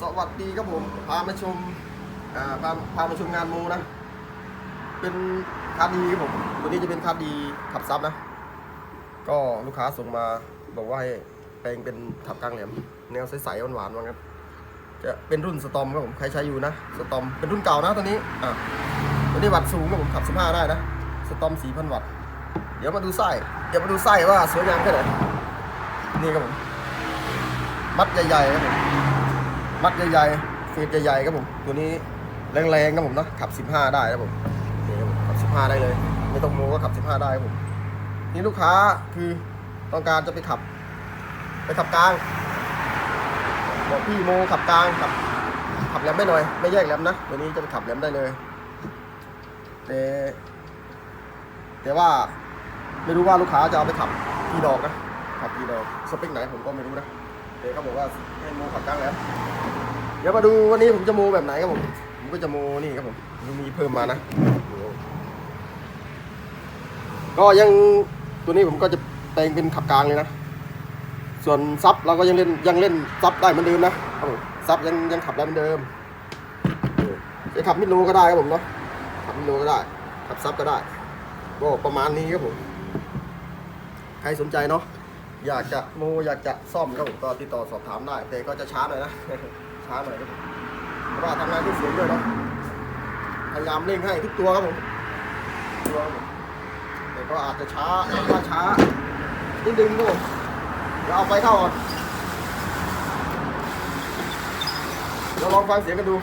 สวัสดีครับผม พามาชมพาพามาชมงานโมนะ เป็นคาร์ดีครับผมตัวนี้จะเป็นคาร์ดีขับซับนะ ก็ลูกค้าส่งมาบอกว่าให้แปลงเป็นขับกลางแหลมแนวใสๆหวานๆว่างั้นจะเป็นรุ่นสตอมครับผมใครใช้อยู่นะสตอมเป็นรุ่นเก่านะตัวนี้อะตัวนี้วัตต์สูงครับผมขับ15ได้นะสตอม4,000วัตต์เดี๋ยวมาดูไส้เดี๋ยวมาดูไส้ว่าสวยงามแค่ไหนนี่ครับผมมัดใหญ่ๆครับผม มัดใหญ่ๆเฟสใหญ่ๆครับผม ตัวนี้แรงๆครับผมเนาะขับ 15 ได้ครับผมขับ 15 ได้เลย ไม่ต้องโมก็ขับ 15 ได้ครับผมนี่ลูกค้าคือต้องการจะไปขับ ไปขับกลางบอกพี่โมขับกลางขับขับแหลมได้หน่อย ไม่แยกแหลมนะตัวนี้จะไปขับแหลมได้เลยแต่แต่ว่าไม่รู้ว่าลูกค้าจะเอาไปขับกี่ดอกนะขับกี่ดอกสเปคไหนผมก็ไม่รู้นะ แต่เขาบอกว่าให้โมขับกลางแหลมเดี๋ยวมาดูวันนี้ผมจะโมแบบไหนครับผม ผมก็จะโมนี่ครับผมมีเพิ่มมานะ ก็ยังตัวนี้ผมก็จะแปลงเป็นขับกลางเลยนะ ส่วนซับเราก็ยังเล่นยังเล่นซับได้เหมือนเดิมนะครับผมซับยังยังขับได้เหมือนเดิมจะขับมิดโลก็ได้ครับผมเนาะ ขับมิดโลก็ได้ ขับซับก็ได้ ก็ประมาณนี้ครับผม ใครสนใจเนาะ อยากจะโมอยากจะซ่อมครับผมก็ติดต่อสอบถามได้ แต่ก็จะช้าหน่อยนะ ช้าหน่อยครับผมเพราะว่าทำงานด้วยเสียงด้วยเนาะพยายามเร่งให้ทุกตัวครับผมตัวครับผมแต่ก็อาจจะช้าถ้าช้านิดนึงก็เดี๋ยวเอาไฟเข้าก่อนเดี๋ยวลองฟังเสียงกันดู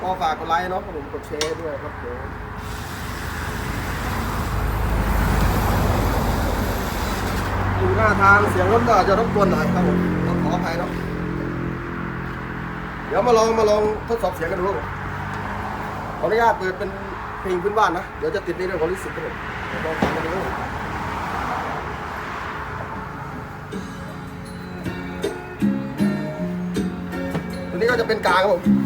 ก็ฝากกดไลค์เนาะครับผมกดแชร์ด้วยครับเดี๋ยว อยู่หน้าทางเสียงรถก็อาจจะรบกวนหน่อยครับผมต้องขออภัยเนาะเดี๋ยวมาลองมาลองทดสอบเสียงกันดูครับผมขออนุญาตเปิดเป็นเพลงพื้นบ้านนะ เดี๋ยวจะติดในเรื่องของลิสิทธิ์ครับผมลองฟังกันดูตัวนี้ก็จะเป็นกลางครับผม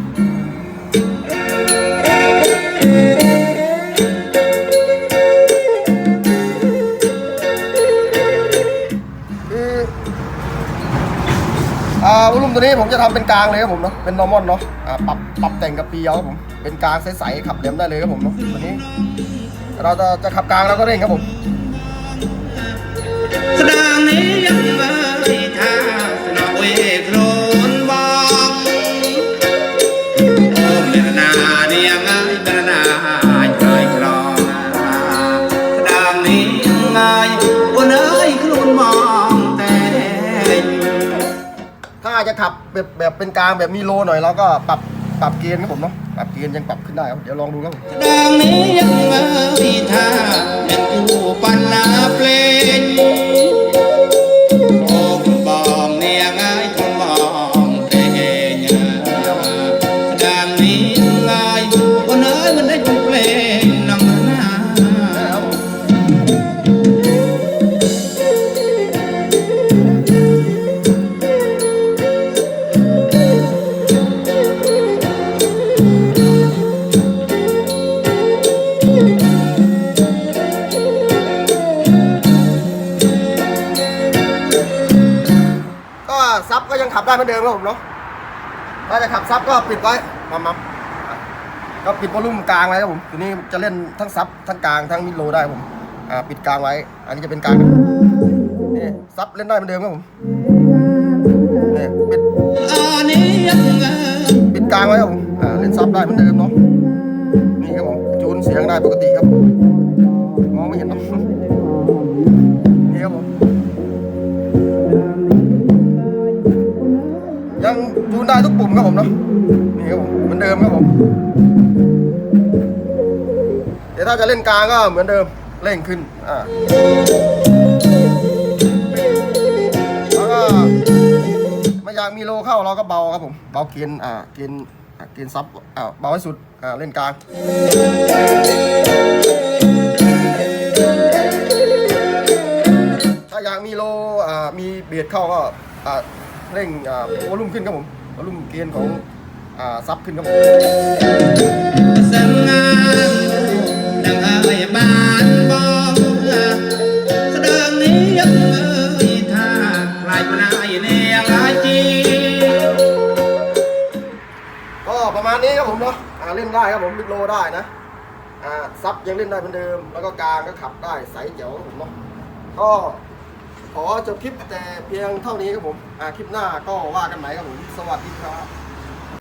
อ่าอุลุมตัวนี้ผมจะทำเป็นกลางเลยครับผมเนาะเป็น normal เนาะอ่าปรับปรับแต่งกับปีเอาครับผมเป็นกลางใสๆขับแหลมได้เลยครับผมเนาะตัวนี้ เราจะจะขับกลางเราก็เร่งครับผมสดางนี้ยังไม่ท่าสนอเวโครนบองโอมเลนาเนี่ยงาจะขับแบบแบบเป็นกลางแบบมีโลหน่อยเราก็ปรับปรับเกียร์ครับผมเนาะปรับเกียร์ยังปรับขึ้นได้ครับเดี๋ยวลองดูครับผมดางนี้ยังไม่ท่า บก็ยังขับได้เหมือนเดิมครับผมเนาะถ้าจะขับซับก็ปิดไว้มัมมัมก็ปิดวอลลุ่มกลางไว้ครับผมตัวนี้จะเล่นทั้งซับทั้งกลางทั้งมิดโลได้ครับผมอ่าปิดกลางไว้ อันนี้จะเป็นกลางนี่ซับเล่นได้เหมือนเดิมครับผมนี่ปิดอันนี้ยังไงปิดกลางไว้ครับผมอ่าเล่นซับได้เหมือนเดิมเนาะนี่ครับผมจูนเสียงได้ปกติครับมองไม่เห็นเนาะ จูนได้ทุกปุ่มครับผมเนาะนี่ครับผมเหมือนเดิมครับผมเดี๋ยวถ้าจะเล่นกลางก็เหมือนเดิมเร่งขึ้นอ่าแล้วก็ไม่อยากมีโลเข้าเราก็เบาครับผมเบาเกียนอ่าเกียนอ่าเกียนซับอ่าเบาให้สุดอ่าเล่นกลางถ้าอยากมีโลอ่ามีเบียดเข้าก็อ่า เร่งอ่าวอลุ่มขึ้นครับผมวอลุ่มเกียนของอ่าซับขึ้นครับผมสังงานดังเอ้ยบ้านบอกแสดงนี้ยังเอ้ยท่าลายพนายเนยังไงจีก็ประมาณนี้ครับผมเนาะอ่าเล่นได้ครับผมลิกโลได้นะอ่าซับยังเล่นได้เหมือนเดิม แล้วก็กลางก็ขับได้ใสเจ๋วครับผมเนาะก็ ขอจบคลิปแต่เพียงเท่านี้ครับผม อ่าคลิปหน้าก็ว่ากันใหม่ครับผม สวัสดีครับ